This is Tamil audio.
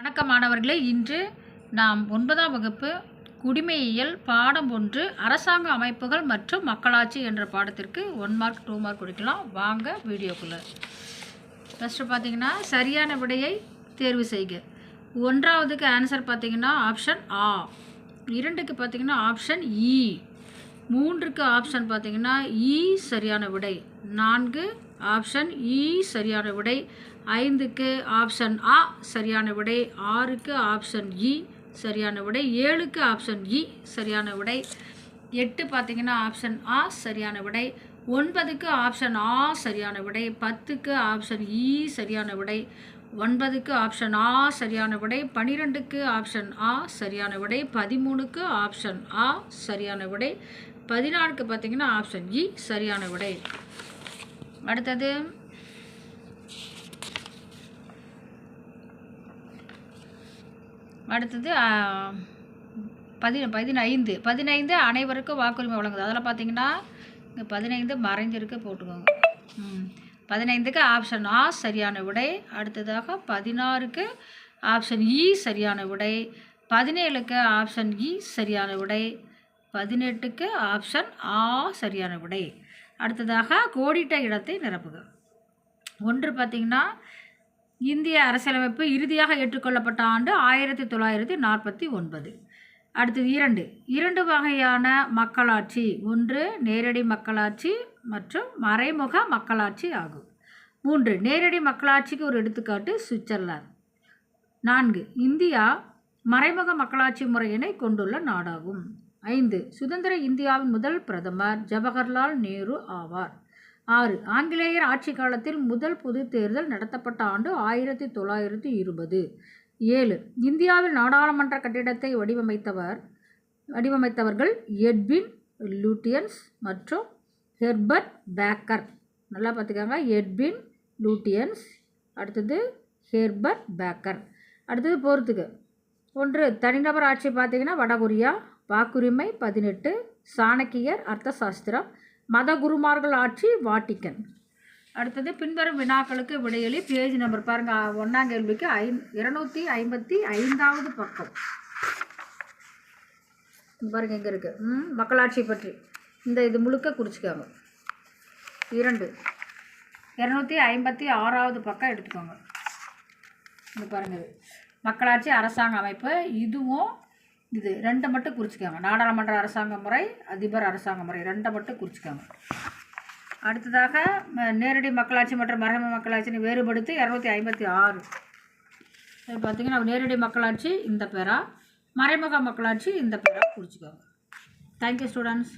வணக்கம் மாணவர்களே. இன்று நாம் ஒன்பதாம் வகுப்பு குடிமையியல் பாடம் ஒன்று அரசாங்க அமைப்புகள் மற்றும் மக்களாட்சி என்ற பாடத்திற்கு ஒன் மார்க் டூ மார்க் கொடுக்கலாம். வாங்க வீடியோக்குள்ளே. ஃபஸ்ட்டு பார்த்தீங்கன்னா சரியான விடையை தேர்வு செய்க. ஒன்றாவதுக்கு ஆன்சர் பார்த்தீங்கன்னா ஆப்ஷன் ஆ இரண்டுக்கு பார்த்தீங்கன்னா ஆப்ஷன் இ e. மூன்றுக்கு ஆப்ஷன் பார்த்தீங்கன்னா இ சரியான விடை. நான்கு ஆப்ஷன் இ சரியான விடை ஐந்துக்கு ஆப்ஷன் ஆ சரியான விடை ஆறுக்கு ஆப்ஷன் இ சரியான விடை ஏழுக்கு ஆப்ஷன் இ சரியான விடை எட்டு பார்த்தீங்கன்னா ஆப்ஷன் ஆ சரியான விடை ஒன்பதுக்கு ஆப்ஷன் ஆ சரியான விடை பத்துக்கு ஆப்ஷன் இ சரியான விடை ஒன்பதுக்கு ஆப்ஷன் ஆ சரியான விடை பன்னிரெண்டுக்கு ஆப்ஷன் ஆ சரியான விடை பதிமூணுக்கு ஆப்ஷன் ஆ சரியான விடை பதினாலுக்கு பார்த்தீங்கன்னா ஆப்ஷன் இ சரியான விடை அடுத்தது அடுத்தது பதி பதினைந்து. பதினைந்து அனைவருக்கும் வாக்குரிமை வழங்குது. அதில் பார்த்தீங்கன்னா இங்கே பதினைந்து மறைஞ்சிருக்கு போட்டுக்கோங்க. ம். பதினைந்துக்கு ஆப்ஷன் ஆ சரியான விடை. அடுத்ததாக பதினாறுக்கு ஆப்ஷன் இ e, சரியான விடை. பதினேழுக்கு ஆப்ஷன் இ e, சரியான விடை. பதினெட்டுக்கு ஆப்ஷன் ஆ சரியான விடை. அடுத்ததாக கோடிட்ட இடத்தை நிரப்புக. ஒன்று பார்த்திங்கன்னா இந்திய அரசியலமைப்பு இறுதியாக ஏற்றுக்கொள்ளப்பட்ட ஆண்டு ஆயிரத்தி தொள்ளாயிரத்தி நாற்பத்தி ஒன்பது. அடுத்தது இரண்டு. இரண்டு வகையான மக்களாட்சி. ஒன்று நேரடி மக்களாட்சி மற்றும் மறைமுக மக்களாட்சி ஆகும். மூன்று நேரடி மக்களாட்சிக்கு ஒரு எடுத்துக்காட்டு சுவிட்சர்லாந்து. நான்கு இந்தியா மறைமுக மக்களாட்சி முறையினை கொண்டுள்ள நாடாகும். ஐந்து. சுதந்திர இந்தியாவின் முதல் பிரதமர் ஜவஹர்லால் நேரு ஆவார். ஆறு. ஆங்கிலேயர் ஆட்சி காலத்தில் முதல் பொது தேர்தல் நடத்தப்பட்ட ஆண்டு ஆயிரத்தி தொள்ளாயிரத்தி இருபது. ஏழு. இந்தியாவில் நாடாளுமன்ற கட்டிடத்தை வடிவமைத்தவர் வடிவமைத்தவர்கள் எட்வின் லூட்டியன்ஸ் மற்றும் ஹெர்பர்ட் பேக்கர். நல்லா பார்த்துக்கோங்க. எட்வின் லூட்டியன்ஸ் அடுத்தது ஹெர்பர்ட் பேக்கர். அடுத்தது போகிறதுக்கு ஒன்று. தனிநபர் ஆட்சி பார்த்தீங்கன்னா வடகொரியா வாக்குரிமை பதினெட்டு சாணக்கியர் அர்த்தசாஸ்திரம் மத குருமார்கள் ஆட்சி வாட்டிக்கன். அடுத்தது பின்வரும் வினாக்களுக்கு விடையளி பேஜ் நம்பர் பாருங்கள் ஒன்றாம் கேள்விக்கு ஐ இருநூற்றி ஐம்பத்தி ஐந்தாவது பக்கம். பாருங்க எங்கே இருக்குது ம் மக்களாட்சி பற்றி. இந்த இது முழுக்க குறிச்சிக்காங்க. இரண்டு. இரநூத்தி ஐம்பத்தி ஆறாவது பக்கம் எடுத்துக்கோங்க. இங்க பாருங்க மக்களாட்சி அரசாங்க அமைப்பு இதுவும் இது ரெண்டை மட்டும் குறிச்சிக்கோங்க. நாடாளுமன்ற அரசாங்க முறை அதிபர் அரசாங்க முறை ரெண்டை மட்டும் குறிச்சிக்கோங்க. அடுத்ததாக நேரடி மக்களாட்சி மற்றும் மறைமுக மக்களாட்சின்னு வேறுபடுத்தி இரநூத்தி ஐம்பத்தி ஆறு. இது பார்த்தீங்கன்னா நேரடி மக்களாட்சி இந்த பேரா மறைமுக மக்களாட்சி இந்த பேரா குறிச்சிக்கோங்க. Thank you students